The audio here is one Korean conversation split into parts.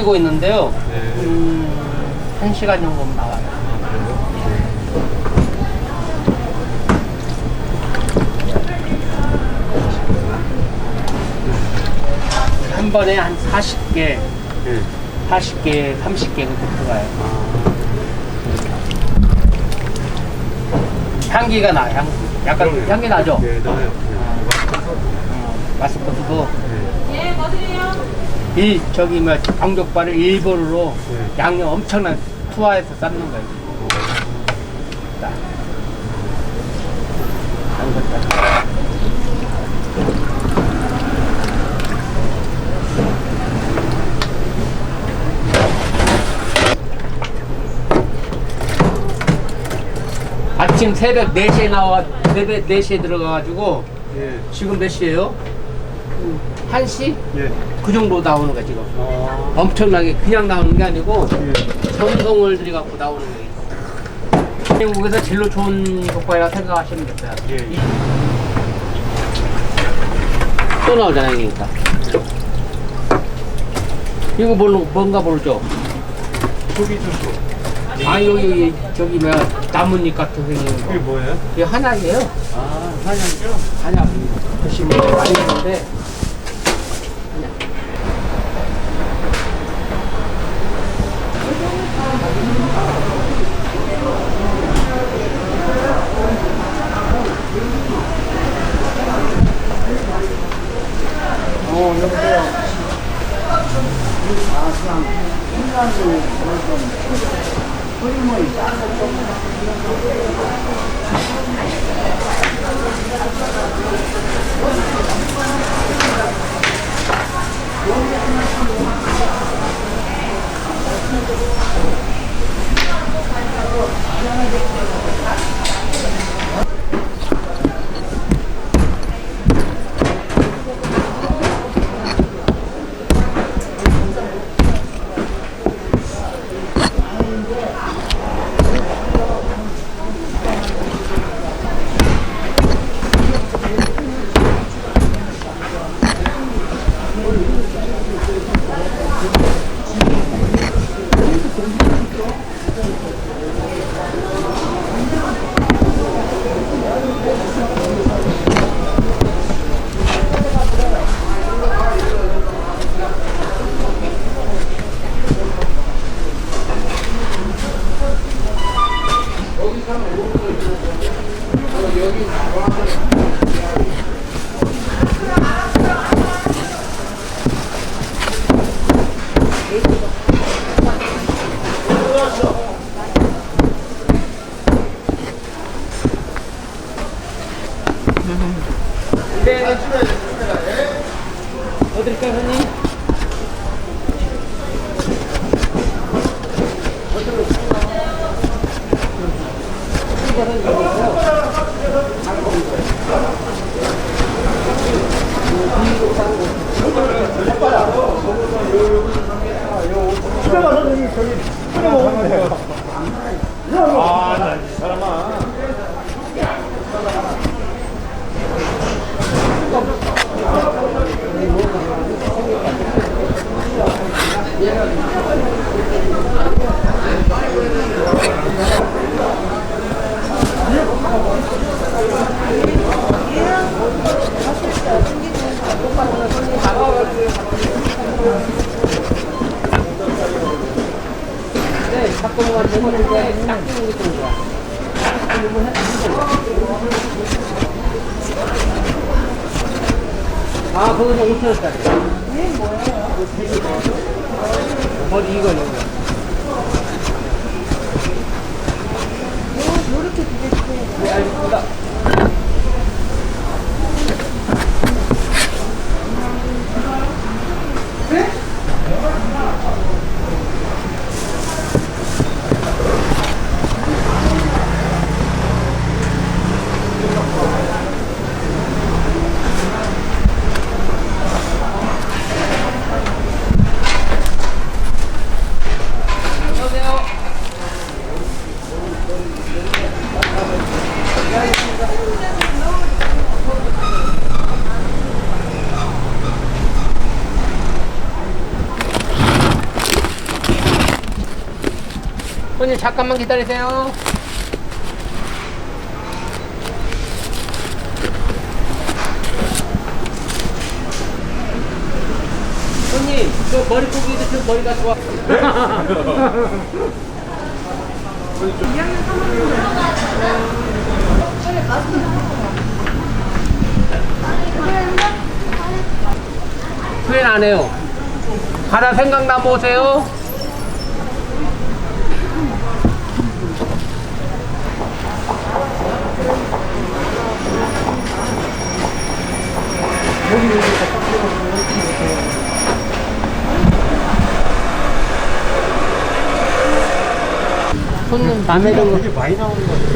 들이고 있는데요. 네. 음, 한 시간 정도면 나와요. 한 번에 한 40개, 네. 40개, 30개 그렇게 들어가요. 향기가 나, 향, 약간 그러네요. 향기 나죠? 네, 나요. 네. 어, 마스코트도 네. 이 저기 뭐 방족발을 일본으로 네. 양념 엄청난 투하해서 삶는 거예요. 자. 아침 새벽 4시에 나와 새벽 4시에 들어가가지고 예. 지금 몇 시예요? 1시? 예. 그 정도 나오는 거야 지금 아. 엄청나게 그냥 나오는 게 아니고 예. 전송을 들여갖고 나오는 거예요 대한민국에서 제일로 좋은 효과라고 생각하시면 됐어요 예. 또 나오잖아요 그러니까 이거 뭘로, 뭔가 모르죠? 초기 주소. 아 여기, 여기 저기 뭐야 나뭇잎 같은 생긴 거 뭐예요? 이게 한약이에요 아, 한양이요? 한약 드시면 많이 한약 어, 여보세요. 아, 그냥, 인간도 좀, 흐름 아, 나이 사람아. 네, 자꾸만 내보는데 딱 뜨는 게 좋은 거야. 아, 그거는 5천원짜리. 이게 뭐예요? 이거, 이거. 이렇게 두개 주세요. 네, 알겠습니다. 안녕하세요. 손님 잠깐만 기다리세요. 손님, 저 머리 고기 드시면 머리가 좋아. 후회는 안 해요. 바다 생각나면 오세요. 손님 마음에 드는 거. 되게 많이 나오는 것 같아요.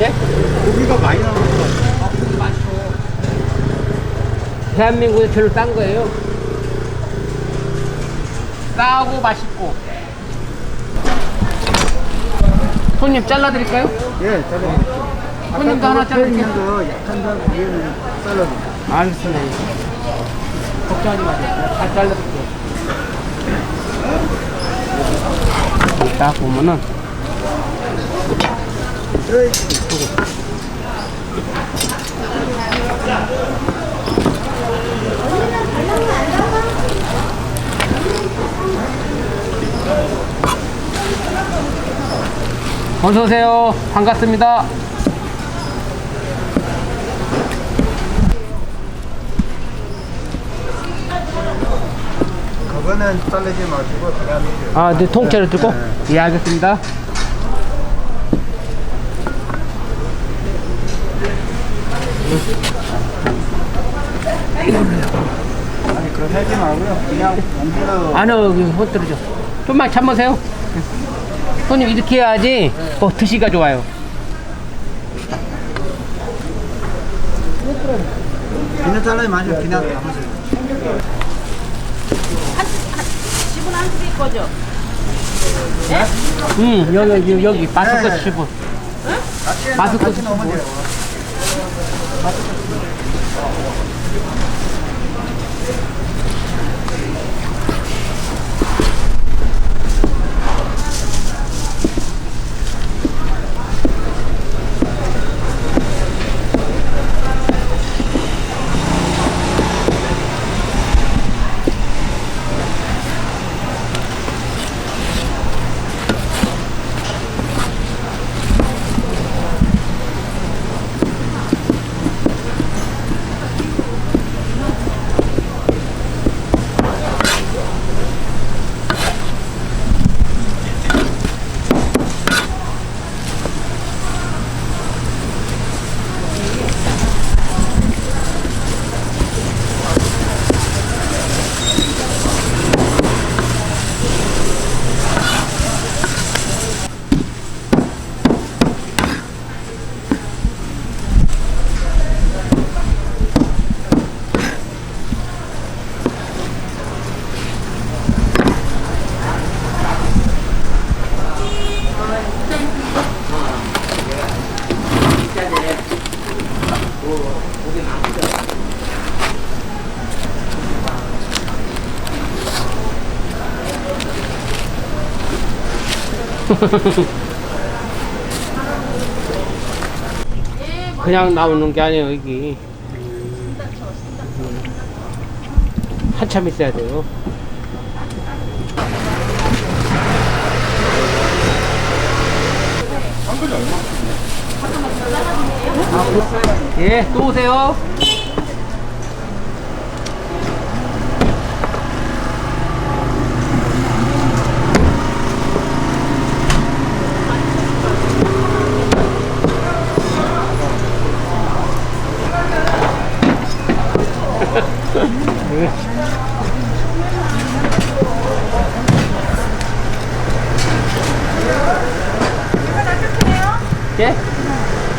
예? 고기가 많이 나오는 것 같아요. 맛있어. 대한민국에 제일 싼 거예요. 싸고 맛있고. 손님 잘라드릴까요? 예, 잘라드릴게요. 손님도 하나 잘라드릴게요. 거 약한 다음 위에는 잘라드릴게요. 알겠습니다. 걱정하지 마세요. 다 잘라드릴게요. 여기 딱 보면은 어서 오세요. 반갑습니다. 그거는 자르지 마시고 아, 네, 통째로 들고? 예, 알겠습니다. 아니 그럼 하지 말고요. 그냥 만들어. 아니요, 여기 못 들어줘. 좀만 참으세요. 손님, 이렇게 해야지 더 드시기가 좋아요. 그냥 잘라지 마시고 그냥 담으세요. 지분 한 줄일 거죠? 응, 여기, 여기, 여기, 마스크 네. 10분. 같이 마스크 같이 넣으면 돼요. 그냥 나오는 게 아니에요, 여기. 한참 있어야 돼요. 예, 또 오세요. 예?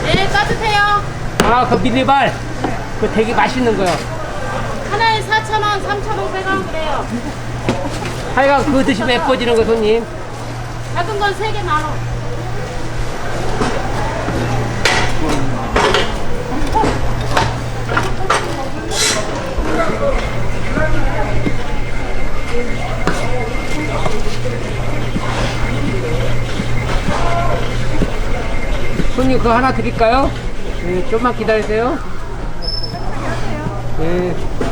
네, 따뜻해요. 아, 그. 그 되게 맛있는 거요. 하나에 4,000원, 3,500원 그래요. 하여간 그거 드시면 예뻐지는 거, 손님. 작은 건 3개 만 원. 사장님 그거 하나 드릴까요? 네, 좀만 기다리세요. 네.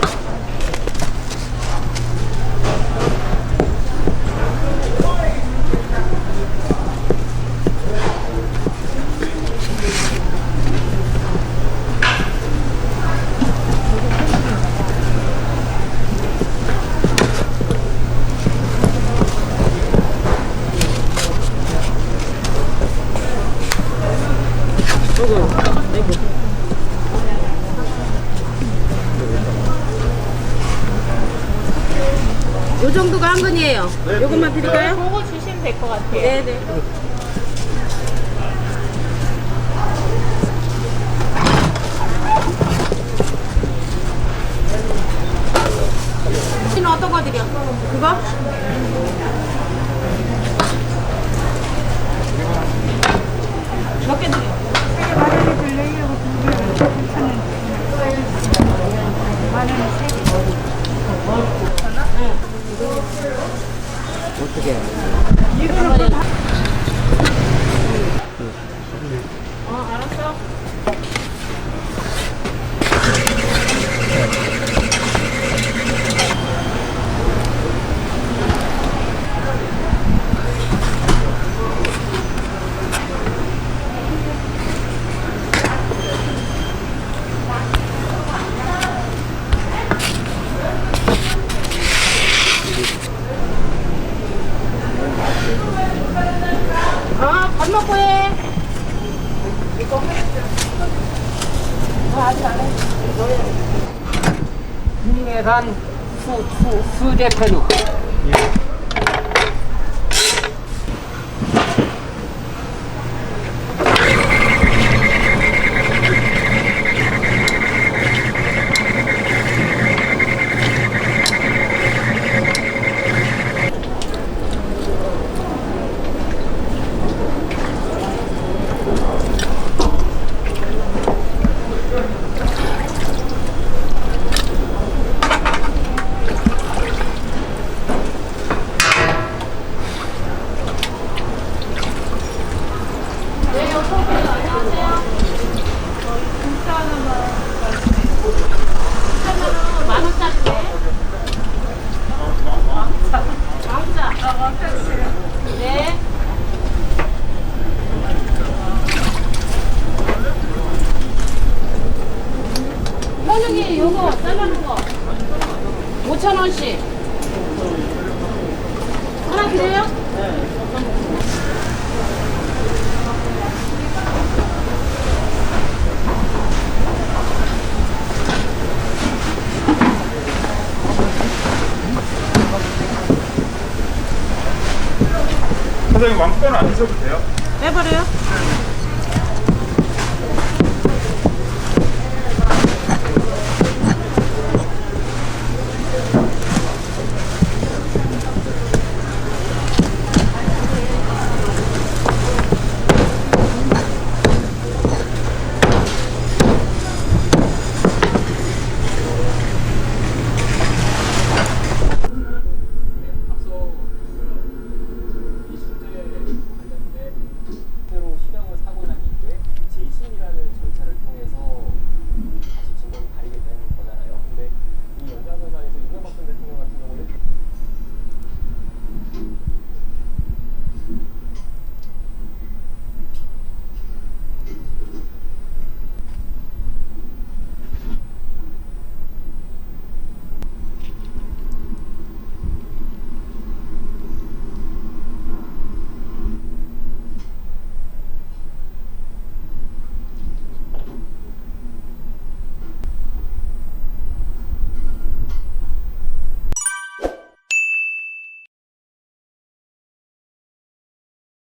요 정도가 한 근이에요. 요것만 드릴까요? 보고 주시면 될 것 같아요. 네 네. 이는 어떤 거 드려? 그거? 몇 개 드려? 어떻게? 어, 看，副副副的朋友。 사장님 왕권 안 드셔도 돼요? 빼버려요?